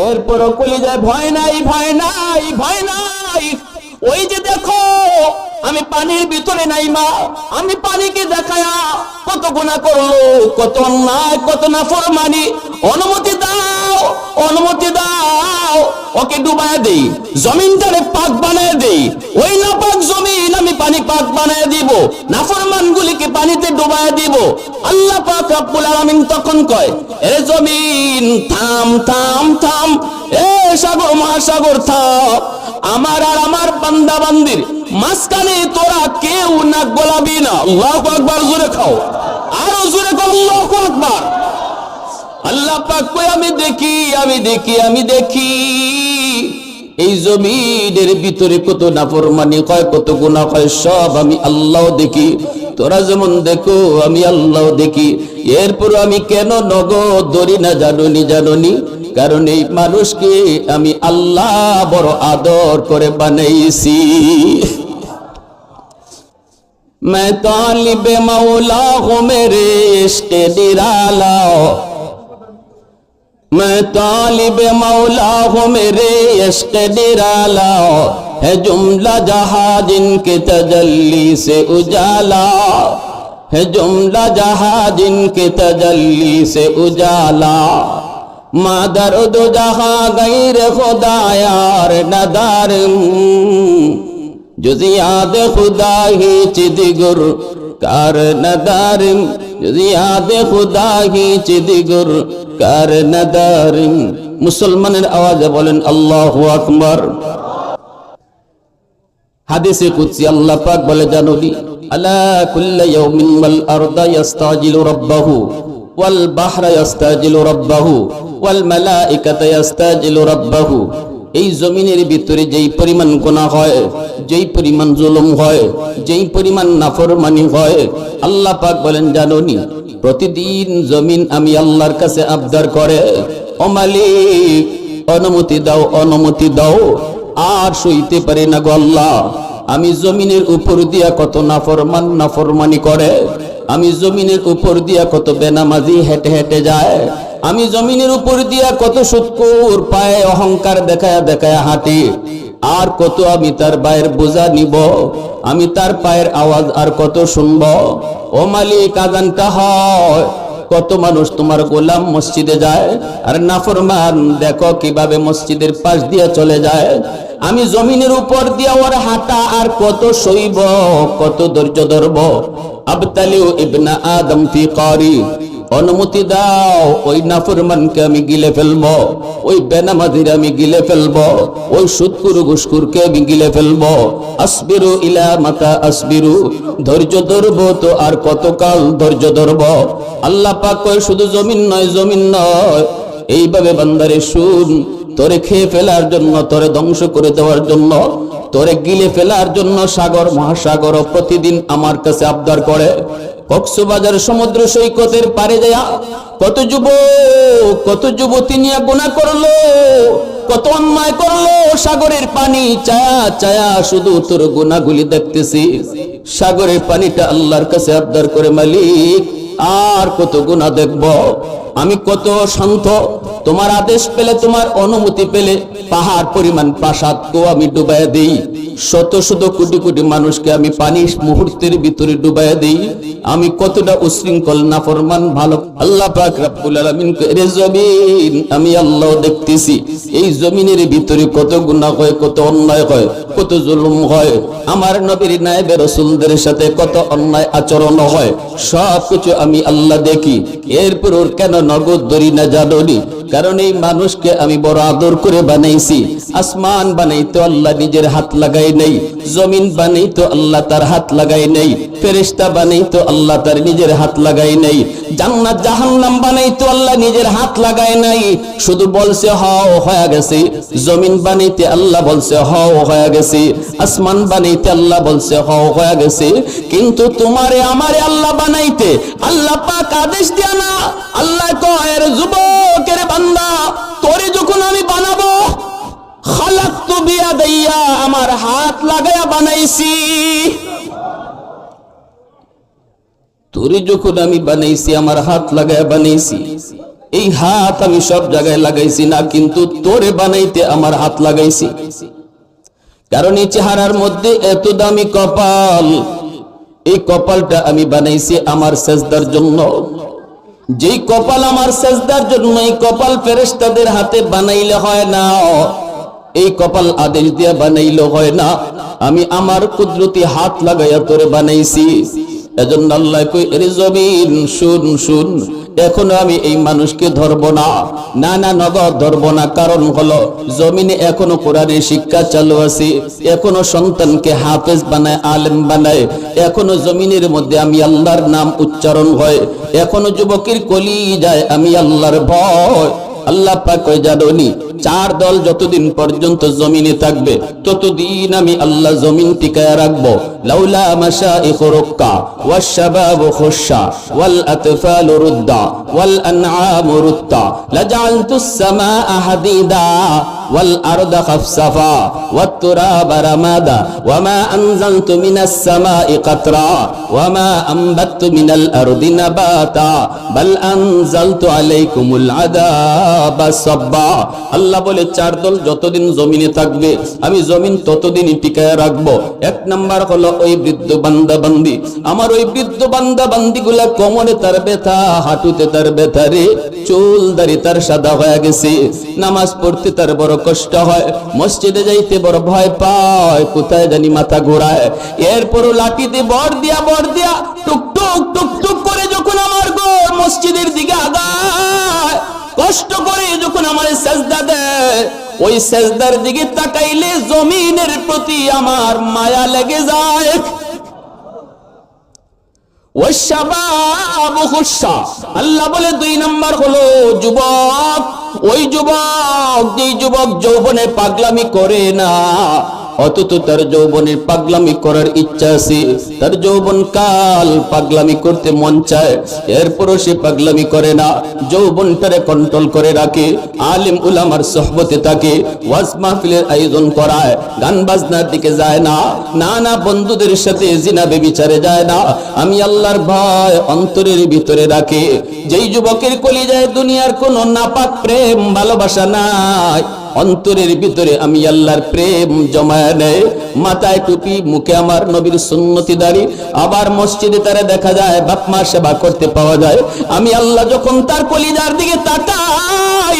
এরপরও কলি যায় ভয় নাই ভয় নাই ভয় নাই। ওই যে দেখো, আমি পানির ভিতরে নাই মা, আমি পানিকে দেখায়া কত গুণা করল কত অন্যায়, কত না ফরমানি অনুমতি দাও অনুমতি দাও। ওকে ডুবায় দেই, জমিনটারে পাক বানায় দেই। ওই না পাক জমিন আমি পানি পাক বানায় দিব নাফরমান গুলিকে পানিতে ডুবায় দিব। আল্লাহ পাক রব্বুল আলামিন তখন কয়, এ জমিন, থাম থাম থাম, এ সাগর, মহাসাগর, থাম। আমার আর আমার বান্দা বান্দির মাঝখানে তোরা কেউ নাক গলাবি না। আল্লাহ আকবার, জোরে খাও। আরও জোরে খাও আল্লাহ আকবার। আল্লাহ পাক কই আমি দেখি আমি দেখি আমি দেখি এই জমিনের ভিতরে কত নাফরমানি কয় কত গুনাহ কয় সব আমি আল্লাহ দেখি তোরা যেমন দেখো আমি আল্লাহ দেখি এরপর আমি কেন নগদ ধরি না জানুনি জানুনি কারণ এই মানুষকে আমি আল্লাহ বড় আদর করে বানাইছি मैं तालिब मौला हूँ मेरे इश्क निराला میں طالب مولا ہوں میرے عشق نرالا ہے جملہ جہاں جن کے تجلی سے اجالا ہے جملہ جہاں جن کے تجلی سے اجالا مادر دو جہاں غیر خدا یار ندارم যদি আদে খুদা হি চিদি গুর কার নদারিম যদি আদে খুদা হি চিদি গুর কার নদারিম মুসলমানের আওয়াজে বলেন, আল্লাহ আকবর। হাদিসে কুদসি আল্লাহ পাক বলে জানবি আলা কুল্ল ইয়াউমিন মাল আরদা ইস্তাজিলু রাব্বাহু, ওয়াল বাহরা ইস্তাজিলু রাব্বাহু, ওয়াল মালাইকাতা ইস্তাজিলু রাব্বাহু। এই জমিনের ভিতরে যেই পরিমাণ গোনা হয়, যেই পরিমাণ জুলুম হয়, যেই পরিমাণ নাফরমানি হয়, আল্লাহ পাক বলেন, জাননি, প্রতিদিন জমিন আমি আল্লাহর কাছে আবদার করে। ও মালিক, অনুমতি দাও অনুমতি দাও। আর সইতে পারে না গো আল্লাহ। আমি জমিনের উপর দিয়া কত নাফরমান, নাফরমানি করে। আমি জমিনের উপর দিয়া কত বেনামাজি হেঁটে হেঁটে যায়। আমি জমিনের উপর দিয়া কত সুৎকুর পায়ে অহংকার দেখায়া দেখায়া হাঁটি। আর কত আমি তার পায়ের বোঝা নিব। আমি তার পায়ের আওয়াজ আর কত শুনব। ও মালিক, আজানটা হয়। কত মানুষ তোমার গোলাম মসজিদে যায়। আর নাফরমান, দেখো কীভাবে মসজিদের পাশ দিয়ে চলে যায়। আমি জমিনের উপর দিয়া ওর হাঁটা আর কত সইব, কত ধৈর্য ধরব। আবতালিউ ইবনা আদম ফি কারি, অনুমতি দাও, ওই নাফরমানকে আমি গিলে ফেলব, ওই বেনামাজির আমি গিলে ফেলব, ওই সুৎকুর ঘুসকুরকে আমি গিলে ফেলব। আসবিরু ইলা মাতা আসবিরু, ধৈর্য ধরবো তো আর কতকাল ধৈর্য ধরবো। আল্লাহ পাক কয়, শুধু জমিন নয় জমিন নয়, এইভাবে বান্দারে শুন। তোরে খেয়ে ফেলার জন্য, তোরে ধ্বংস করে দেওয়ার জন্য, তোরে গিলে ফেলার জন্য সাগর, মহাসাগর প্রতিদিন আমার কাছে আবদার করে। কক্সবাজার সমুদ্র সৈকতের পারে দেয়া কত যুবক, কত যুবতী নিয়ে গুণা করল, কত অন্যায় করল, সাগরের পানি চায়া চায়া শুধু তোর গুণাগুলি দেখতেছি। সাগরের পানিটা আল্লাহর কাছে আবদার করে মালিক, আর কত গুণা দেখব? আমি কত শান্ত তোমার আদেশ পেলে, তোমার অনুমতি পেলে, পাহাড় পরিমাণ পাশাদকেও আমি ডুবাই দেই। শত শত কোটি কোটি মানুষকে আমি পানি মুহূর্তের ভিতরে ডুবাই দেই। আমি কতটা উশৃঙ্খল, নাফরমান, ভালো। আল্লাহ পাক রব্বুল আলামিন রে জমিন, আমি আল্লাহ দেখতেছি। এই জমিনের ভিতরে কত গুনাহ হয়, কত অন্যায় হয়, কত জুলুম হয়। আমার নবীর নায়েবে রাসূলদের সাথে কত অন্যায় আচরণ হয়। সব কিছু আমি আল্লাহ দেখি। এরপর কেন নগদ ধরি না জানোনি কারণ এই মানুষকে আমি বড় আদর করে বানাইছি। আসমান বানাইতো আল্লাহ নিজের হাত লাগাই নেই, জমিন বানাইতো আল্লাহ তার হাত লাগাই নেই, ফেরেশতা বানাইতো আল্লাহ তার নিজের হাত লাগাই নেই, জান্নাত জাহান্নাম বানাইতো আল্লাহ নিজের হাত লাগাই নাই। শুধু বলছে, হও, হয়ে গেছে। জমিন বানাইতে আল্লাহ বলছে, হও, হয়ে গেছে। আসমান বানাইতে আল্লাহ বলছে, হও, হয়ে গেছে। কিন্তু তোমারে আমারে আল্লাহ বানাইতে আল্লাহ পাক আদেশ দিয়া না। আল্লাহ কয় রে যুবকের বান্দা, তোরে যখন আমি বানাবো, খালাক্তু বিয়াদাইয়া আমার হাত লাগায়া বানাইছি। তোরে যখন আমি বানাইছি, আমার হাত লাগায়া বানাইছি, এই হাত আমি সব জায়গায় লাগাইছি না, কিন্তু তোরে বানাইতে আমার হাত লাগাইছি। কারণ এই চেহারার মধ্যে এত দামি কপাল, এই কপালটা আমি বানাইছি আমার সেজদার জন্য। যেই কপাল আমার সেজদার জন্য এই কপাল ফেরেস্তাদের হাতে বানাইলে হয় না। এই কপাল আদেশ দিয়ে বানাইলে হয় না। আমি আমার কুদরতি হাত লাগাইয়া তোরে বানাইছি। এজন্য আল্লাহ কই এর জমিন শুন শুন। এখনও আমি এই মানুষকে ধরবো না। না না নগদ ধরবো না, কারণ হলো জমিনে এখনও কোরআনের শিক্ষা চালু আছে, এখনও সন্তানকে হাফেজ বানায়, আলেম বানায়, এখনও জমিনের মধ্যে আমি আল্লাহর নাম উচ্চারণ হয়, এখনও যুবকের কলি যায় আমি আল্লাহর ভয়। আল্লাহ পাক জানোনি চার দল যতদিন পর্যন্ত জমিনে থাকবে ততদিন আমি আল্লাহ জমিন টিকায় রাখবো লাউলা মাশাইখ রুক্কা والشباب خشا والأطفال ردا والأنعام ردا لجعلت السماء حديدا والأرض خفصفا والتراب رمادا وما أنزلت من السماء قطرا وما أنبت من الأرض نباتا بل أنزلت عليكم العذاب صبا আল্লাহ বলে, চার দল যতদিন জমিনে থাকবে, আমি জমিন ততদিনই টিকায় রাখব। এক নাম্বার হলো ওই বৃদ্ধ বান্দা বান্দি আমার ওই বৃদ্ধ বান্দা বান্দি গুলা কোমরে তার ব্যথা, হাঁটুতে তার ব্যথা রে, চুল দাড়ি তার সাদা হয়ে গেছে। নামাজ পড়তে তার বড় কষ্ট হয়, মসজিদে যাইতে বড় ভয় পায়, কোথায় জানি মাথা ঘোরায়। এরপরও লাঠিতে বর দিয়া বর দিয়া টুক টুক টুক টুক করে যখন আমার গোর মসজিদের দিকে আগায় কষ্ট করে যখন আমার সেজদা দেয়, ওই সেজদার দিকে তাকাইলে জমিনের প্রতি আমার মায়া লেগে যায়। আল্লাহ বলে দুই নাম্বার হলো যুবক। ওই যুবক যেই যুবক যৌবনে পাগলামি করে না অথচ তার যৌবনের পাগলামি করার ইচ্ছা আছে। তার যৌবন কাল পাগলামি করতে মন চায়। এরপরও সে পাগলামি করে না। যৌবনটারে কন্ট্রোল করে রাখে। আলিম উলামার সহবতে থাকে ওয়াজ মাহফিলের আয়োজন করায়। গান বাজনার দিকে যায় না। না না বন্ধুদের সাথে জিনা বেবিচারে যায় না। আমি আল্লাহর ভয় অন্তরের ভিতরে রাখে। যেই যুবকের কলি যায় দুনিয়ার কোনো নাপাক প্রেম, ভালোবাসা নাই। অন্তরের ভিতরে আমি আল্লাহর প্রেম জমায় নেয়। মাথায় টুপি, মুখে আমার নবীর সুন্নতি দাড়ি। আবার মসজিদে তারা দেখা যায়, বাপমা সেবা করতে পাওয়া যায়। আমি আল্লাহ যখন তার কলিজার দিকে তাকাই,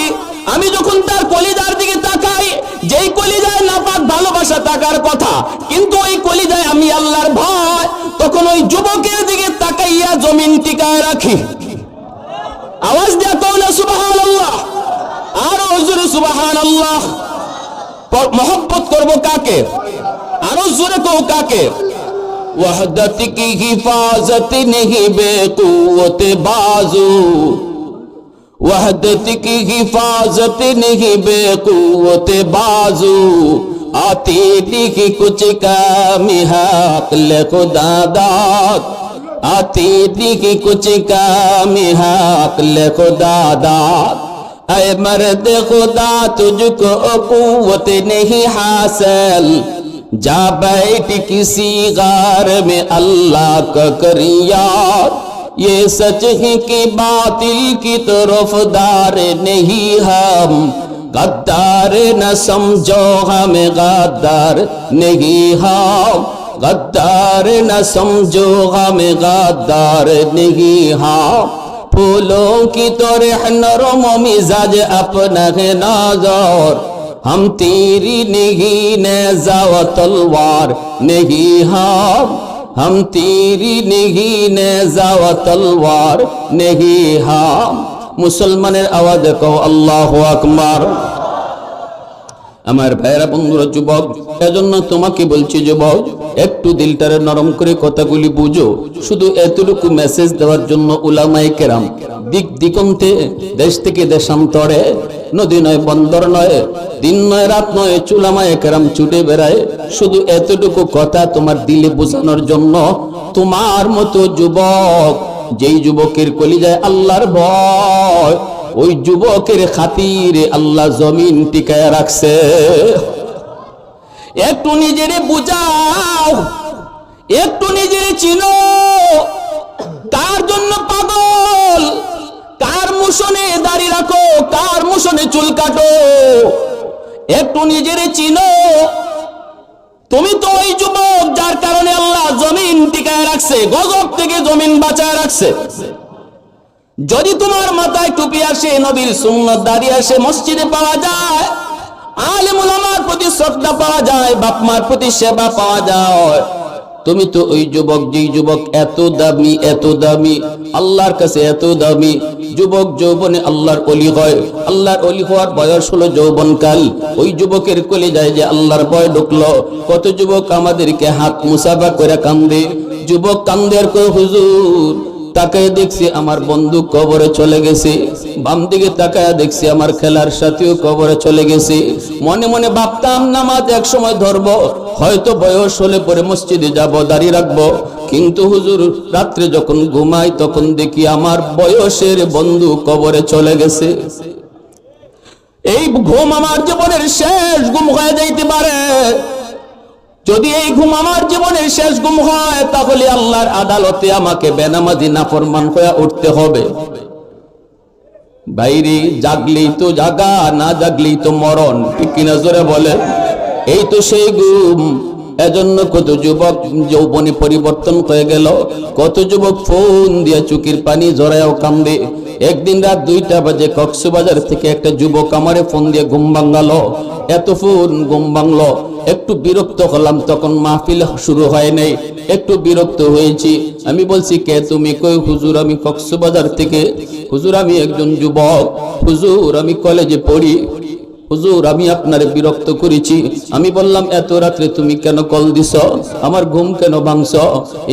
আমি যখন তার কলিজার দিকে তাকাই, যেই কলিজায় নাপাক ভালোবাসা তাকার কথা, কিন্তু ওই কলিজায় আমি আল্লাহর ভয়, তখন ওই যুবকের দিকে তাকাইয়া জমিন টিকায় রাখি। আওয়াজ দেয়া কৌলা সুবহানাল্লাহ। আরও জোরে সুবাহান আল্লাহ মহব্বত করব কাকে আরও জোরে কো কাকে وحدت کی حفاظت نہیں بے قوت بازو وحدت کی حفاظت نہیں بے قوت بازو آتی نہیں کچھ کام حق لے خدا داد آتی نہیں کچھ کام حق لے خدا داد अय मर्द खुदा, तुझको कुवत नहीं हासिल। जा बैठ किसी गार में अल्लाह का करियार। ये सच है कि बातिल की तरफदार नहीं हम। गद्दार न समझो हमें, गद्दार नहीं हम। गद्दार न समझो हमें, गद्दार नहीं हम। پھولوں کی تو طرح نرم و مزاج اپنا ہے نازار ہم تیری نہیں نیزا و تلوار نہیں ہاں ہم تیری نہیں نیزا و تلوار نہیں ہار۔ মুসলমানের আওয়াজ কও اللہ আকবার আমার ভাইরা বন্ধুরা, যুবক, এজন্য তোমাকে বলছি, যুবক, একটু দিলটারে নরম করে কথাগুলি বুঝো। শুধু এতটুকু মেসেজ দেওয়ার জন্য উলামায়ে কেরাম, দিক দিগন্তে দেশ থেকে দেশান্তরে, নদী নয়, বন্দর নয়, দিন নয়, রাত নয় চুলামায়ে কেরাম ছুটে বেড়ায়। শুধু এতটুকু কথা তোমার দিলে বোঝানোর জন্য, তোমার মতো যুবক, যেই যুবকের কলিজায় আল্লাহর ভয় ওই যুবকের খাতিরে আল্লাহ জমিন টিকায় রাখছে। একটু নিজেরে বুঝাও, একটু নিজেরে চিনো। কার জন্য পাগল? কার মুসনে দাড়ি রাখো, কার মুসনে চুল কাটো? একটু নিজের চিনো। তুমি তো ওই যুবক যার কারণে আল্লাহ জমিন টিকায় রাখছে, গজব থেকে জমিন বাঁচায় রাখছে। যদি তোমার মাথায় টুপি আসে, নবীর সুন্নত দাঁড়িয়ে আসে, মসজিদে পাওয়া যায় আলেমুল আমার প্রতি শ্রদ্ধা পাওয়া যায়, বাপ মার প্রতি সেবা পাওয়া যায়, তুমি তো ওই যুবক, যেই যুবক এত দামি এত দামি, আল্লাহর কাছে এত দামি, যুবক যৌবনে আল্লাহর অলি হয়, আল্লাহর অলি হওয়ার বয়স হলো যৌবনকাল, ওই যুবকের কোলে যায় যে আল্লাহর ভয় ঢুকলো, কত যুবক আমাদেরকে হাত মুসাফা করে কান্দে, যুবক কান্দে আর হুজুর তাকায় দেখছি আমার বন্ধু কবরে চলে গেছে। বাম দিকে তাকায় দেখছি আমার খেলার সাথীও কবরে চলে গেছে। মনে মনে ভাবতাম, নামাজ এক সময় ধরব, হয়তো বয়স হলে পরে মসজিদে যাব, দাঁড়িয়ে রাখব। কিন্তু হুজুর, রাত্রে যখন ঘুমাই তখন দেখি আমার বয়সের বন্ধু কবরে চলে গেছে। এই ঘুম আমার জীবনের শেষ ঘুম হয়ে যাইতে পারে। যদি এই ঘুম আমার জীবনের শেষ ঘুম হয়, তাহলে আল্লাহর আদালতে আমাকে বেনামাজি নাফরমান হয়ে উঠতে হবে। বাইরে জাগলেই তো জাগা, না জাগলেই তো মরণ। ঠিক কিনা জোরে বলে? এই তো সেই ঘুম। এজন্য কত যুবক যৌবনে পরিবর্তন হয়ে গেল। কত যুবক ফোন দিয়ে চুকির পানি জড়ায়ও কান্দে। একদিন রাত দুইটা বাজে কক্সবাজার থেকে একটা যুবক আমারে ফোন দিয়ে ঘুম ভাঙালো। এত ফোন ঘুম ভাঙলো। একটু বিরক্ত হলাম, তখন মাহফিল শুরু হয় নাই। একটু বিরক্ত হয়েছি। আমি বলছি, কে তুমি? কই, হুজুর, আমি কক্সবাজার থেকে। হুজুর, আমি একজন যুবক। হুজুর, আমি কলেজে পড়ি। হুজুর, আমি আপনারে বিরক্ত করেছি। আমি বললাম, এত রাত্রে তুমি কেন কল দিছ? আমার ঘুম কেন ভাঙছ?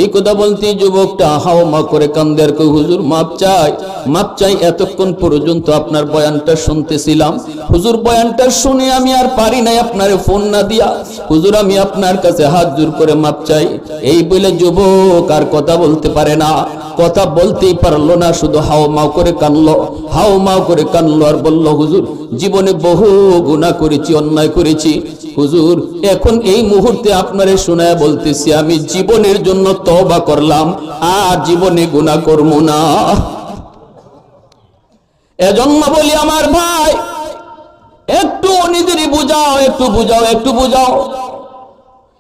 এই কথা বলতে যুবকটা হাও মা করে কান্দের কই হুজুর, মাপ চাই। মাপ চাই এতক্ষণ পর্যন্ত আপনার বয়ানটা শুনতেছিলাম। হুজুর, বয়ানটা শুনে আমি আর পারি নাই আপনারে ফোন না দিয়া। হুজুর, আমি আপনার কাছে হাত জোর করে মাপ চাই। এই বলে যুবক আর কথা বলতে পারে না। কথা বলতেই পারল না, শুধু হাও মাও করে কানলো। হাও মাও করে কানলো আর বলল, হুজুর, জীবনে বহু গুনাহ করেছি, অন্যায় করেছি। হুজুর, এখন এই মুহূর্তে আপনারে শোনায় বলতেছি, আমি জীবনের জন্য তওবা করলাম, আর জীবনে গুনাহ করব না। এজন্য বলি আমার ভাই, একটু নিজেরই বুঝাও, একটু বুঝাও একটু বুঝাও।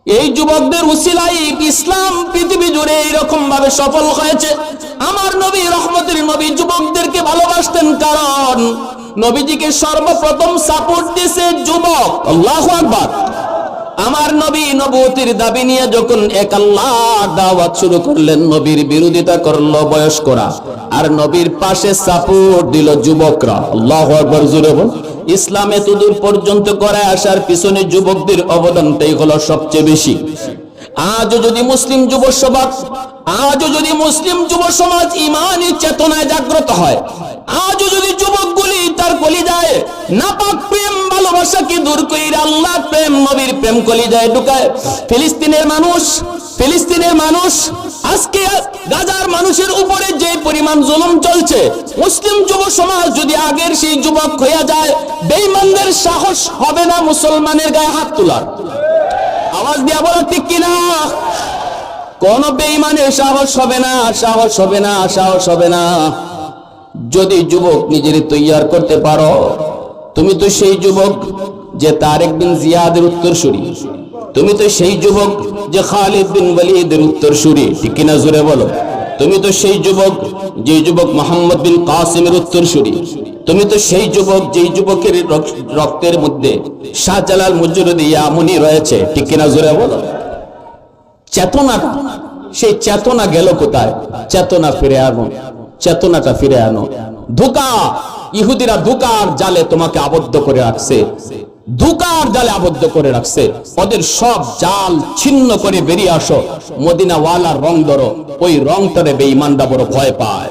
এই যুবকদের উসিলাই ইসলাম পৃথিবী জুড়ে এইরকম ভাবে সফল হয়েছে। আমার নবী, রহমতের নবী যুবকদেরকে ভালোবাসতেন কারণ নবীজিকে সর্বপ্রথম সাপোর্ট দিছে যুবক। আল্লাহ আকবার। আমার নবী নবতির দাবি নিয়ে যখন এক আল্লাহ দাওয়াত শুরু করলেন, নবীর বিরোধিতা করল বয়স্করা। আর নবীর পাশে সাপোর্ট দিল যুবকরা। আল্লাহ আকবার জুড়ে বল। ইসলামে এতদূর পর্যন্ত করে আসার পিছনে যুবকদের অবদানটাই হলো সবচেয়ে বেশি। আজও যদি মুসলিম যুব সমাজ, আজও যদি মুসলিম যুব সমাজ ইমানি চেতনায় জাগ্রত হয়, আজও যদি যুবকগুলি তার কলি যায় নাপাক প্রেম ভালোবাসাকে দূর কইরা আল্লাহ প্রেম, নবীর প্রেম কলি যায় ঢুকায়, ফিলিস্তিনের মানুষ ফিলিস্তিনের মানুষ, আজকে গাজার মানুষের উপরে যে পরিমাণ জুলুম চলছে, মুসলিম যুব সমাজ যদি আগের সেই যুবক হইয়া যায়, বেঈমানদের সাহস হবে না মুসলমানের গায়ে হাত তোলার। আওয়াজ দিয়া বলো, ঠিক কিনা? কোন বেঈমানের সাহস হবে না, সাহস হবে না, সাহস হবে না। যদি যুবক নিজের তৈয়ার করতে পারো, তুমি তো সেই যুবক যে তারেক বিন জিয়াদের উত্তর উত্তরসূরি। তুমি তো সেই যুবক যে খালিদ বিন ওয়ালিদের উত্তরসূরি। ঠিক কিনা জোরে বলো? তুমি তো সেই যুবক যে যুবক মোহাম্মদ বিন কাসিমের উত্তরসূরি। তুমি তো সেই যুবক, যেই যুবকের রক্তের মধ্যে শাহজালাল মুজরুদ ইয়ামুনি রয়েছে। ঠিক কিনা জোরে বলো? চেতনাটা সেই চেতনা গেল কোথায়? চেতনা ফিরে আনো। চেতনাটা ফিরে আনো। ধোকা! ইহুদিরা ধোকার জালে তোমাকে আবদ্ধ করে রাখছে। ধোকার জালে আবদ্ধ করে রাখছে। ওদের সব জাল ছিন্ন করে বেরিয়ে আসো। মদিনা ওয়ালার রং ধরো, ওই রংটারে বেঈমানরা বড় ভয় পায়।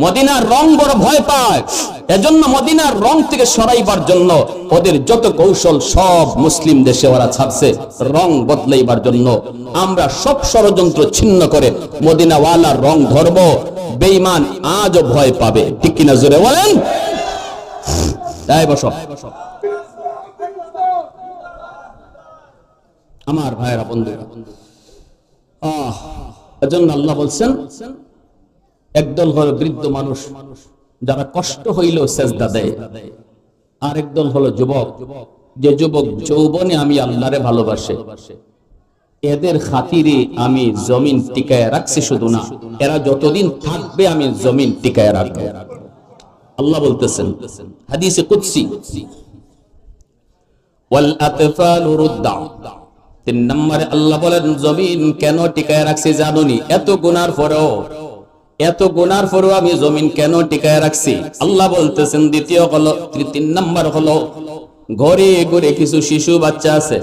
মদিনার রং বড় ভয় পায়। এজন্য মদিনার রং থেকে সরাইবার জন্য ওদের যত কৌশল সব মুসলিম দেশে ওরা ছাড়ছে। রং বদলাইবার জন্য আমরা সব ষড়যন্ত্র ছিন্ন করে মদিনাওয়ালার রং ধরব। বেঈমান আজও ভয় পাবে। ঠিক কিনা জোরে বলেন? তাই বসো। আমার ভাইয়েরা বন্ধু এজন্য আল্লাহ বলছেন, একদল হলো বৃদ্ধ মানুষ, যারা কষ্ট হইলেও সেজদা দেয়। আরেক দল হলো যুবক, যে যুবক যৌবনে আমি আল্লাহরে ভালোবাসে। এদের খাতিরে আমি জমিন টিকায় রাখছি শুধু না, এরা যতদিন থাকবে আমি জমিন টিকায় রাখব। আল্লাহ বলতেছেন, হাদিসে কুদসি, ওয়াল আতফালু রুদ্দা তিন নম্বরে আল্লাহ বলেন, জমিন কেন টিকায় রাখছি জানুনি? এত গুনার পরেও, এত গুনার পরেও আমি জমিন কেন টিকায় রাখছি? আল্লাহ বলতেছেন, দ্বিতীয় হলো তিন নম্বর হলো, ঘরে ঘরে কিছু শিশু বাচ্চা আছে।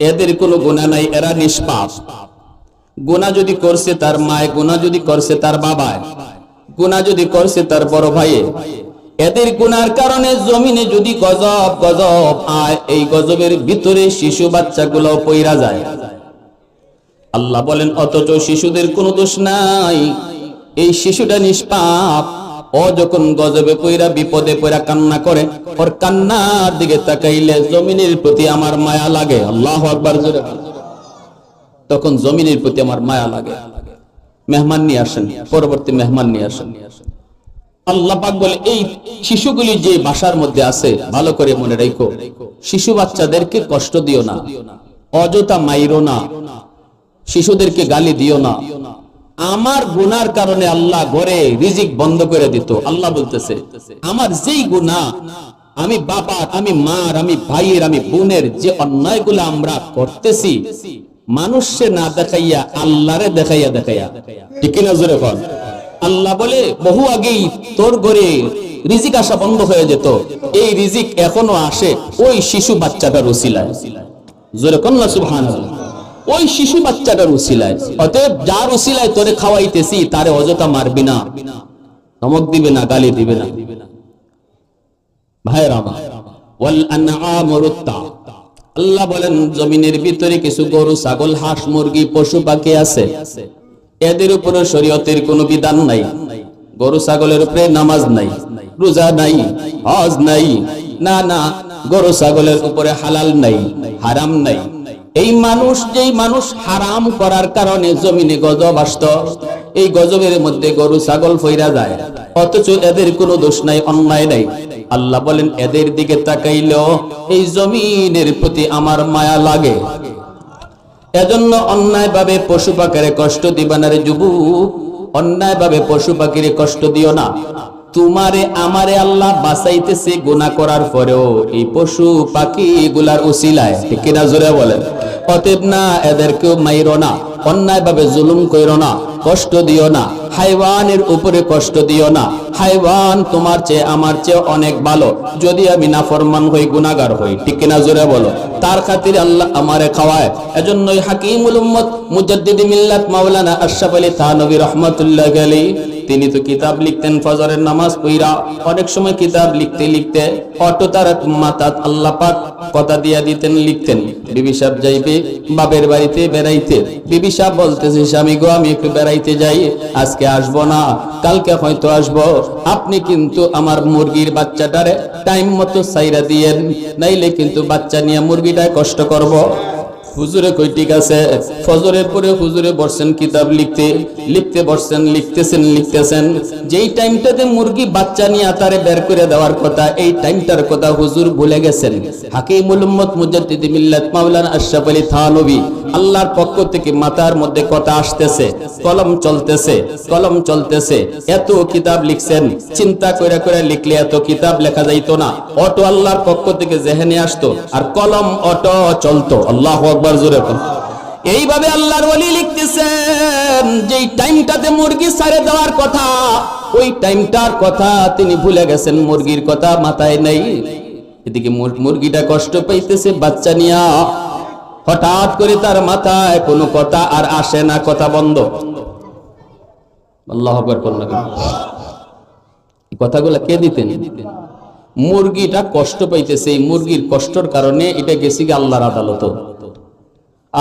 এদের কোনো গুণা নাই, এরা নিষ্পাপ। গুণা যদি করছে তার মায়, গুণা যদি করছে তার বাবায়, গুণা যদি করছে তার বড় ভাইয়ে এদের গুনার কারণে জমিনে যদি গজব গজব আয় এই গজবের ভিতরে শিশু বাচ্চাগুলো পইরা যায়। আল্লাহ বলেন, অথচ শিশুদের কোনো দোষ নাই। এই শিশুটা নিষ্পাপ। ও যখন গজবে পইরা বিপদে পইরা কান্না করে, ওর কান্নার দিকে তাকাইলে জমিনের প্রতি আমার মায়া লাগে। আল্লাহ আকবার, জোরে তখন জমিনের প্রতি আমার মায়া লাগে। মেহমান নিয়ে আসেন, পরবর্তী মেহমান নিয়ে আসেন। আল্লাহ পাক বলে, এই শিশুগুলি যে বাসার মধ্যে আছে, ভালো করে মনে রাখো। শিশু বাচ্চাদেরকে কষ্ট দিও না, অযথা মাইরো না, শিশুদেরকে গালি দিও না। আমার গুনার কারণে আল্লাহ রিজিক বন্ধ করে দিত। আল্লাহ বলতেছে, আমার যেই গুনাহ, আমি বাবার, আমি মার, আমি ভাইয়ের, আমি বোনের যে অন্যায়গুলো আমরা করতেছি মানুষে না দেখাইয়া আল্লাহরে দেখাইয়া দেখাইয়া। ঠিক কিনা জোরে আল্লাহ বলে, বহু আগেই তোর ঘরে রিজিক আসা বন্ধ হয়ে যেত। এই রিজিক এখনও আসে ওই শিশু বাচ্চাটার উসিলায়। ওই শিশু বাচ্চাটার উসিলায়। অতএব যার উসিলায় তোরে খাওয়াইতেছি, তারে অযথা মারবি না। ধমক দিবে না, গালি দিবে না। ওয়াল আনআম আল্লাহ বলেন, জমিনের ভিতরে কিছু গরু, ছাগল, হাঁস, মুরগি, পশু, পাখি আছে। এদের উপরে শরীয়তের কোনো বিধান নাই। গরু ছাগলের উপরে নামাজ নাই, রোজা নাই, হজ নাই, না না, গরু ছাগলের উপরে হালাল নাই, হারাম নাই। এই মানুষ, যেই মানুষ হারাম করার কারণে জমিনে গজব আসত, এই গজবের মধ্যে গরু ছাগল ফইরা যায়। অথচ এদের কোনো দোষ নাই, অন্যায় নাই। আল্লাহ বলেন, এদের দিকে তাকাইলেও এই জমিনের প্রতি আমার মায়া লাগে। এজন্য অন্যায় ভাবে পশু পাখিরে কষ্ট দিবা না রে ভাবে পশু পাখিরে কষ্ট দিও না। তোমারে, আমারে আল্লাহ বাঁচাইতেছে গুনাহ করার পরেও এই পশু পাখি গুলার উসিলায় কিনা জোরে বলেন? অতএব না, এদেরকেও মাইরো না অন্যায় ভাবে জুলুম কইরো না, কষ্ট দিও না, হাইওয়ানের উপরে কষ্ট দিও না। হাইওয়ান তোমার চেয়ে, আমার চেয়ে অনেক ভালো, যদি আমি নাফরমান হই, গুনাহগার হই, ঠিক কিনা জোরে বলো? তার খাতিরে আল্লাহ আমারে খাওয়ায়। এজন্যই হাকিমুল উম্মত মুজাদ্দিদ মিল্লাত মাওলানা আশরাফ আলী থানবী রাহমাতুল্লাহ আলাইহি তিনি তো কিতাব লিখতেন ফজরের নামাজ পইরা। অনেক সময় কিতাব লিখতে লিখতে অটো তার মাতা আল্লাহ পাক কথা দিয়া দিতেন, লিখতেন। বিবি সাহেব যাইবে, বাপের বাড়িতে বেড়াইতে। বিবি সাহেব বলতেছে, স্বামী গো, আমি একটু বেড়াইতে যাই, আজকে আসব না, কালকে হয়তো আসব। আপনি কিন্তু আমার মুরগির বাচ্চাটারে টাইম মতো সাইরা দিয়েন, নাইলে কিন্তু বাচ্চা নিয়ে মুরগিটায় কষ্ট করব। হুজুরে কই, ঠিক আছে। ফজরের পরে হুজুরে বসছেন কিতাব লিখতে। লিখতে বসছেন, লিখতেছেন লিখতেছেন। যেই টাইমটাতে মুরগি বাচ্চা নিয়ে তারে বের করে দেওয়ার কথা, এই টাইমটার কথা হুজুর ভুলে গেছেন। হাকিমুল উম্মত মুজাদ্দিদ মিল্লাত মাওলানা আশরাফ আলী থানবী আল্লাহর পক্ষ থেকে মাথার মধ্যে কথা আসতেছে, কলম চলতেছে কলম চলতেছে। এত কিতাব লিখছেন, চিন্তা করে করে লিখলে এত কিতাব লেখা যাইতো না। অটো আল্লাহর পক্ষ থেকে জেহেনে আসতো, আর কলম অটো চলতো। আল্লাহ আকবার। জোরে কোন এইভাবে আল্লাহর ওলি লিখতেছেন, যেই টাইমটাতে মুরগি ছাড়ে দেওয়ার কথা, ওই টাইমটার কথা তিনি ভুলে গেছেন, মুরগির কথা মাথায় নেই। এদিকে মুরগিটা কষ্ট পাইতেছে, বাচ্চা নিয়া হঠাৎ করে তার মাথায় কোনো কথা আর আসে না, কথা বন্ধ। আল্লাহ আকবার কথাগুলো কে দিতেন? মুরগিটা কষ্ট পাইতেছে, এই মুরগির কষ্টর কারণে এটা গেছে আল্লাহর আদালত।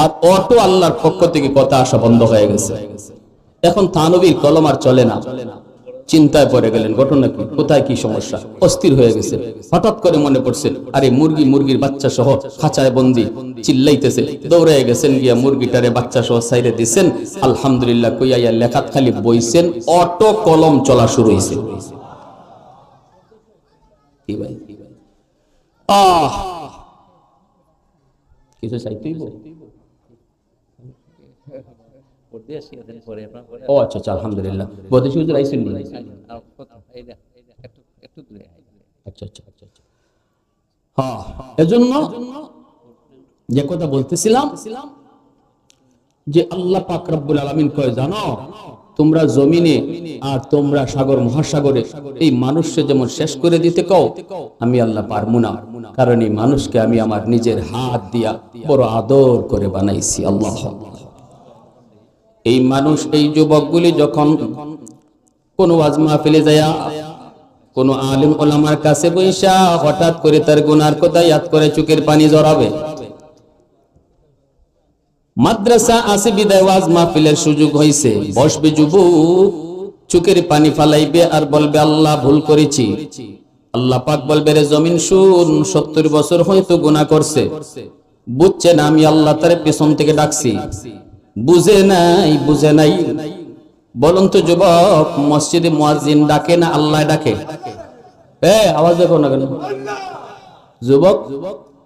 আর অটো আল্লাহর পক্ষ থেকে কথা আসা বন্ধ হয়ে গেছে। এখন থানবীর কলম আর চলে না। চিন্তায় পড়ে গেলেন, ঘটনা কি? কোথায় কি সমস্যা? অস্থির হয়ে গেছে। হঠাৎ করে মনে পড়ছে, আরে মুরগি, মুরগির বাচ্চা সহ খাঁচায় বন্দি, চিল্লাইতেছে। দৌড়ে গেছেন গিয়া মুরগিটারে বাচ্চা সহ সাইরে দিছেন। আলহামদুলিল্লাহ কইয়া লেখাত খালি বইছেন, অটো কলম চলা শুরু হয়েছে কিছু চাইতেই আচ্ছা আচ্ছা আচ্ছা হ্যাঁ যে কথা বলতেছিলাম যে আল্লাহ কয়, জানো, তোমরা জমিনে আর তোমরা সাগর, মহাসাগরে এই মানুষকে যেমন শেষ করে দিতে কও, আমি আল্লাহ পারব না। কারণ এই মানুষকে আমি আমার নিজের হাত দিয়া বড় আদর করে বানাইছি, আল্লাহ এই মানুষ, এই যুবকগুলি যখন কোন ওয়াজ মাহফিলে যায় কোন আলিম ওলামার কাছে বৈশা হঠাৎ করে তার গুনার কথা ইয়াদ করে চোখের পানি জড়াবে? মাদ্রাসা আছে বিদায় ওয়াজ মাহফিলের সুযোগ হইছে। বসবে যুবক, চোখের পানি ফালাইবে আর বলবে, আল্লাহ ভুল করেছি। আল্লাহ পাক বলবে, রে জমিন শুন, সত্তর বছর হয়তো গুনাহ করছে। বুঝছে না আমি আল্লাহ তার পেছন থেকে ডাকছি। বুঝে নাই বুঝে নাই। বলুন তো যুবক, মসজিদে মুয়াজ্জিন ডাকে না আল্লাহ ডাকে? এ, আওয়াজ দেখো না কেন? যুবক,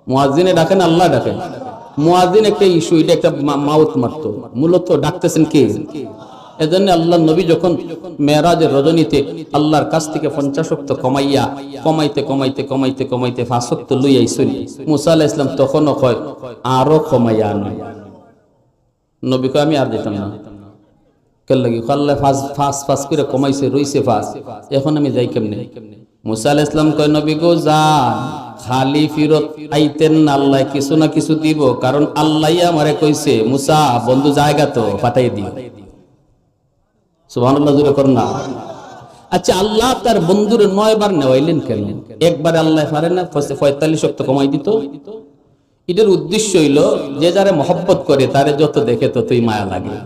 মুয়াজ্জিনে ডাকে না আল্লাহ ডাকে? মুয়াজ্জিন একটা ইস্যু, এটা একটা মা- মাউত মারত। মূলত ডাকতেছেন কে? এজন্য আল্লাহ নবী যখন মেয়েরাজের রজনীতে আল্লাহর কাছ থেকে পঞ্চাশক্ত কমাইয়া, কমাইতে কমাইতে কমাইতে কমাইতে ফাঁসক্ত লইয়াইছিল মুসা আলাহ ইসলাম তখনও কয়, আরও কমাইয়া নয় নবী কয়, আমি আর দিতাম না। কেন লাগি আল্লাহ ফাঁস ফাঁস ফাঁস করে কমাইছে, রইছে ফাঁস। এখন আমি যাই কেমনে? মুসা আলাহ ইসলাম কয়, নবী গো, যান। খালি ফিরত আইতেন না, আল্লাহ কিছু না কিছু দিব। কারণ আল্লাহ আমারে কইছে, মুসা, বন্ধু জায়গা তো, পাঠাই দিও। সুবহানাল্লাহ জুড়ে কর না। আচ্ছা আল্লাহ তার বন্ধুর নয় বার নেওয়াইলেন কেন? একবার আল্লাহ পারে না, পঁয়তাল্লিশ শক্ত কমাই দিত। এটার উদ্দেশ্য হইল যে যারা মহব্বত করে, তারে যত দেখে ততই মায়া লাগে।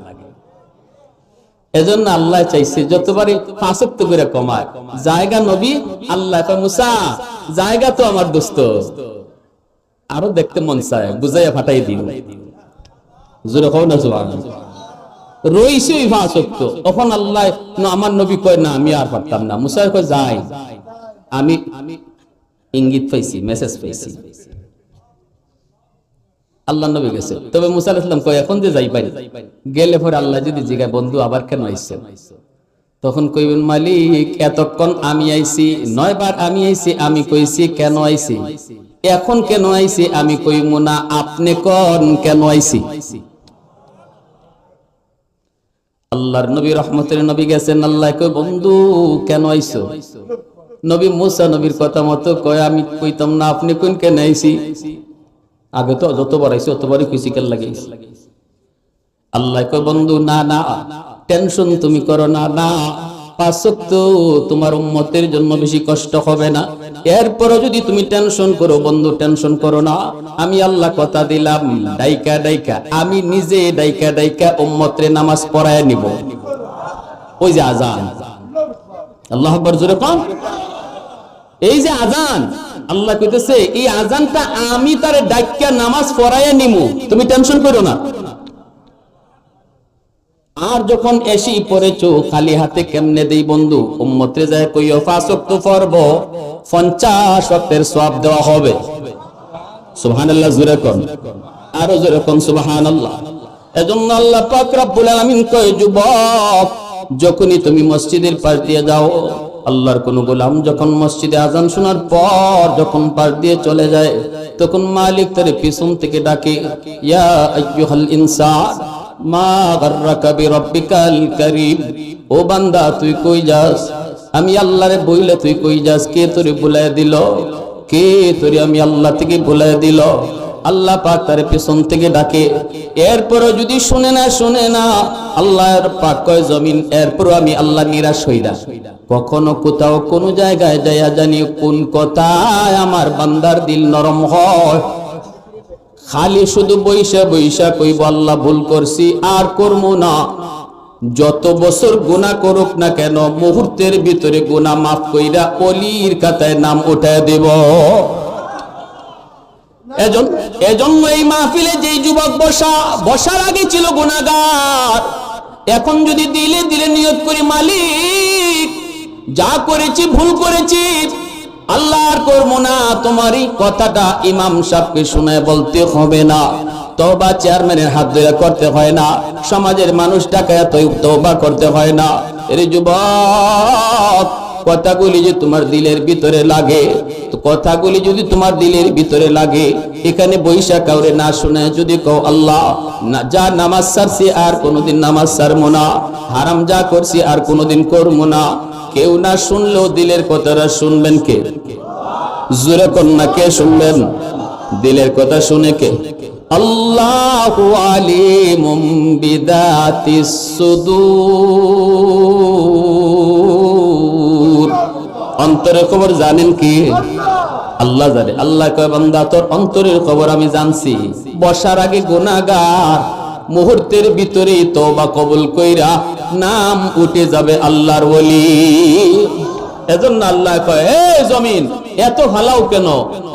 এজন্য আল্লাহ চাইছে, যতবারই পাঁচক্ত করে কমায়, জায়গা নবী, আল্লাহ মুসা, জায়গা তো আমার দোস্ত। আরও দেখতে মন চায়, বুঝাইয়া ফাটাই দিও। জোরে কও না সুবহানাল্লাহ রইছে ওই ফাঁসক্ত তখন আল্লাহ আমার নবী কয়, না, আমি আর পারতাম না। মুসা কয়, যাই। আমি ইঙ্গিত পাইছি, মেসেজ পাইছি। আল্লাহ নবী গেছে। তবে মুসা আলাইহিস সালাম কয়, এখন যে যাই পাই গেলে পরে আল্লাহ যদি জিগায়, বন্ধু, আবার কেন আইছেন তখন কইবেন, মালিক, এতক্ষণ আমি আইছি নয় বার আমি আইছি, আমি কইছি, কেন আইছি? এখন কেন আইছি, আমি কইব না, আপনি কোন কেন আইছি? আল্লাহর নবী রহমতের নবী গেছেন, আল্লাহ কই বন্ধু, কেন আইছো নবী মুসা নবীর কথা মতো কয়, আমি কইতাম না, আপনি কোন কেন আইছি? আগে তো যতবার আইছি অতবারই খুশি কেন লাগে আল্লাহ কয়, বন্ধু, না না, টেনশন তুমি করো না না তোমার উম্মতের জন্য বেশি কষ্ট হবে না। এরপরও যদি তুমি টেনশন করো, বন্ধু, টেনশন করো না। আমি আল্লাহ কথা দিলাম, ডাইকা ডাইকা, আমি নিজে ডাইকা ডাইকা উম্মতের নামাজ পড়ায় নিব। ওই যে আজান। আল্লাহ জোরে পান এই যে আজান, আল্লাহ কইতেছে, এই আজানটা আমি তারে ডাইকা নামাজ পড়ায় নিমু। তুমি টেনশন করো না। আর যখন এসি পড়েছো, খালি হাতে কেমনে দেই বন্ধু? উম্মতে যায় কইও ফাসক তো পড়ব, পঞ্চাশ ওয়াক্তের সওয়াব দেওয়া হবে। সুবহানাল্লাহ, জোরে কোন। আরও জোরে কোন, সুবহানাল্লাহ। এজন্য আল্লাহ পাক রব্বুল আলামিন কয়, যুবক, যখনই তুমি মসজিদের পাশ দিয়ে যাও আল্লাহর কোন গোলাম যখন মসজিদে আজান শোনার পর যখন পাশ দিয়ে চলে যায়, তখন মালিক তার পিছন থেকে ডাকে, ইয়া আইয়ুহাল ইনসান মা গাররাকা বিরাব্বিকাল কারীম, ও বান্দা, তুই কই যাস? আমি আল্লাহরে বইলে তুই কই যাস? কে তোরে বুলায় দিল? কে তোরে আমি আল্লাহ থেকে বুলায় দিল? আল্লাহ পাক তার পেছন থেকে ডাকে। এরপরও যদি শুনে না শুনে না, আল্লাহর পাক কয় জমিন, এরপরও আমি আল্লাহ নিরাশ হই না। কখনো কোথাও কোন জায়গায় যাইয়া জানি কোন কথায় আমার বান্দার দিল নরম হয়। খালি শুধু বৈশা বৈশা কইব, আল্লাহ ভুল করছি, আর করব না। যত বছর গুণা করুক না কেন, মুহূর্তের ভিতরে গুণা মাফ কইরা অলির কাতায় নাম উঠায় দেব। এজন এজন্য এই মাহফিলে যেই যুবক বসা বসার আগে ছিল গুণাগার এখন যদি দিলে দিলে নিয়ত করি মালিক। যা করেছি, ভুল করেছি। আল্লাহর করব না, তোমারই কথাটা ইমাম সাহেবকে শুনে বলতে হবে না। তওবা চেয়ারম্যানের হাত ধরে করতে হয় না। সমাজের মানুষটাকে এত তওবা করতে হয় না। এর যুবক কথাগুলি যে তোমার দিলের ভিতরে লাগে, তো কথাগুলি যদি তোমার দিলের ভিতরে লাগে, এখানে বৈশা কাউরে না শুনে যদি কও আল্লাহ, না, যা নামাজ সারছি আর কোনোদিন নামাজ সারবো না, হারাম যা করছি আর কোনোদিন করব না, কেউ না শুনলেও দিলের কথাটা শুনবেন কে? জোরে কন্যা কে শুনবেন? দিলের কথা শুনে কে? আল্লাহ আলিমুম বিদাতিস সুদূর। অন্তরের খবর জানেন কি? আল্লাহ জানে। আল্লাহ কয়, বান্দা, তোর অন্তরের খবর আমি জানছি। বসার আগে গুনাহগার মুহূর্তের ভিতরে তওবা কবুল কইরা নাম উঠে যাবে আল্লাহর ওলি। এজন্য আল্লাহ কয় এ জমিন, এত ফালাও কেন?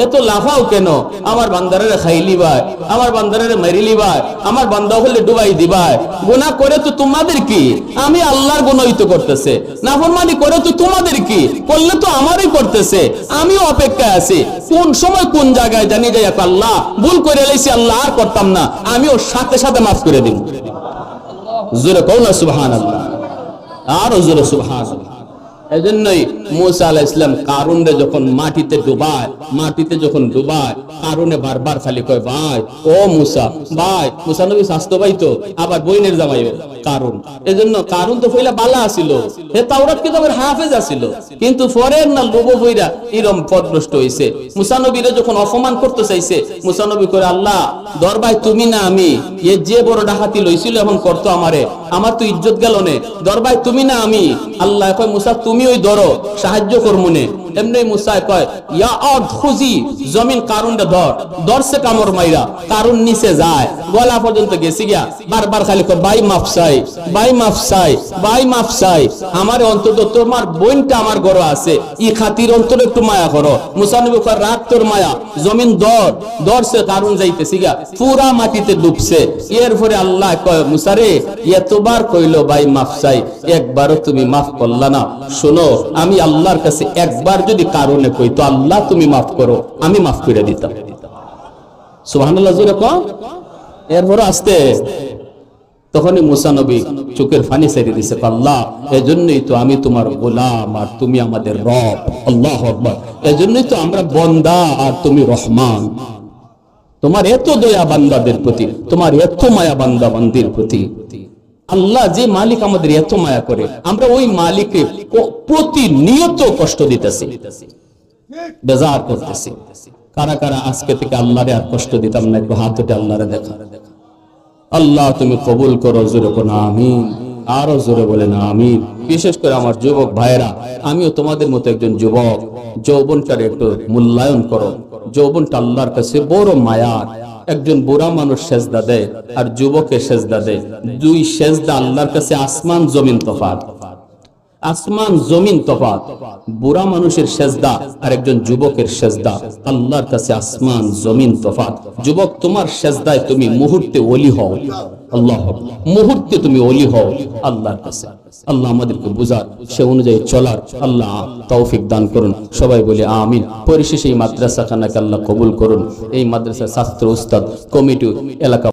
এত লাফাও কেন? আমার বান্দারের খাইলি ভাই, আমার বান্দারের মেরিলি ভাই, আমার বান্দা হলে ডুবাই দিবাই গুনাহ করে তো তোমাদের কি? আমি আল্লাহর গুনাহই করতেছে। নাফরমানি করে তো তোমাদের কি? করলে তো আমারই করতেছে। আমি অপেক্ষায় আছি। কোন সময় কোন জায়গায় জানি যাই আল্লাহ, ভুল করে লাইছি আল্লাহ আর করতাম না। আমিও সাথে সাথে মাফ করে দিব। জোরে না সুবহানাল্লাহ। আরও জোরে সুবহানাল্লাহ। এজন্যই মুসা আলাহ ইসলাম কারুনরে যখন মাটিতে ডুবায়, মাটিতে যখন ডুবায়, কারুনে বারবার খালি কয়, ভাই, ও মুসা, ভাই, মুসা নবী স্বাস্থ্য ভাই তো, আবার বইনের জামাই কারুন। এজন্য কারুন তো ফইলা বালা আছিল, হে তাওরাত কিতাবের হাফেজ আছিল, কিন্তু পরের না লোভ বইরা এরম পদভ্রষ্ট হইছে। মুসা নবীরে যখন অপমান করতে চাইছে, মুসা নবী করে আল্লাহ দরবাই তুমি না আমি, এ যে বড় ডাকাতি লইছিল এখন করতো আমারে, আমার তো ইজ্জত গেল নে দরবাই তুমি না আমি। আল্লাহ কয়, মুসা, তুমি ওই ধরো সাহায্য করমুনে এমনি মুসায় কয়, ইয়া অর্ধ খুঁজি, জমিন কারুনটা ধর, ধরছে কামর মাইরা, কারুন নিচে যায়। গলা পর্যন্ত গেছি গিয়া, বারবার খালি কয় বাই মাফ চাই বাই মাফ চাই বাই মাফ চাই, আমার অন্তত তোমার বোনটা আমার ঘর আছে, ই খাতির অন্তর একটু মায়া করো। মুসানবী কয় রাত তোর মায়া, জমিন দর দরছে কারুন যাইতেছি গিয়া, পুরা মাটিতে ডুবছে। এরপরে আল্লাহ কয় মুসারে এতবার কইলো ভাই মাফ চাই, একবারও তুমি মাফ করলা না। শোনো, আমি আল্লাহর কাছে একবার যদি কারণে কই, তো আল্লাহ তুমি মাফ করো, আমি মাফ করে দিতাম। আর আর তোমার এত দয়া বান্দাদের প্রতি, তোমার এত মায়া বান্দা বান্দির প্রতি আল্লাহ যে মালিক আমাদের এত মায়া করে, আমরা ওই মালিককে প্রতিনিয়ত কষ্ট দিতেছি, বেজার করতেছি। কারা কারা আজকে থেকে আল্লাহরে আর কষ্ট দিতাম না, একটু হাত উঠে আল্লাহরে দেখা। আল্লাহ তুমি কবুল করো, জোরে কোন আমিন। আরও জোরে বলে না আমিন। বিশেষ করে আমার যুবক ভাইরা আমিও তোমাদের মতো একজন যুবক। যৌবনটার একটু মূল্যায়ন করো। যৌবনটা আল্লাহর কাছে বড় মায়ার একজন বুড়া মানুষ সেজদা দেয় আর যুবকে সেজদা দেয়। দুই সেজদা আল্লাহর কাছে আসমান, জমিন তফাত আসমান, জমিন তফাত বুড়া মানুষের সেজদা আর একজন যুবকের সেজদা আল্লাহর কাছে আসমান, জমিন তফাত যুবক, তোমার সেজদায় তুমি মুহূর্তে ওলি হও। আল্লাহ, মুহূর্তে তুমি অলি হও আল্লাহর কাছে। আল্লাহ আমাদেরকে বুঝার, সে অনুযায়ী চলার, আল্লাহ তৌফিক দান করুন। সবাই বলি আমিন। পরিশেষে এই মাদ্রাসা খানাকে আল্লাহ কবুল করুন। এই মাদ্রাসা শাস্ত্র উস্তাদ, কমিটি, এলাকা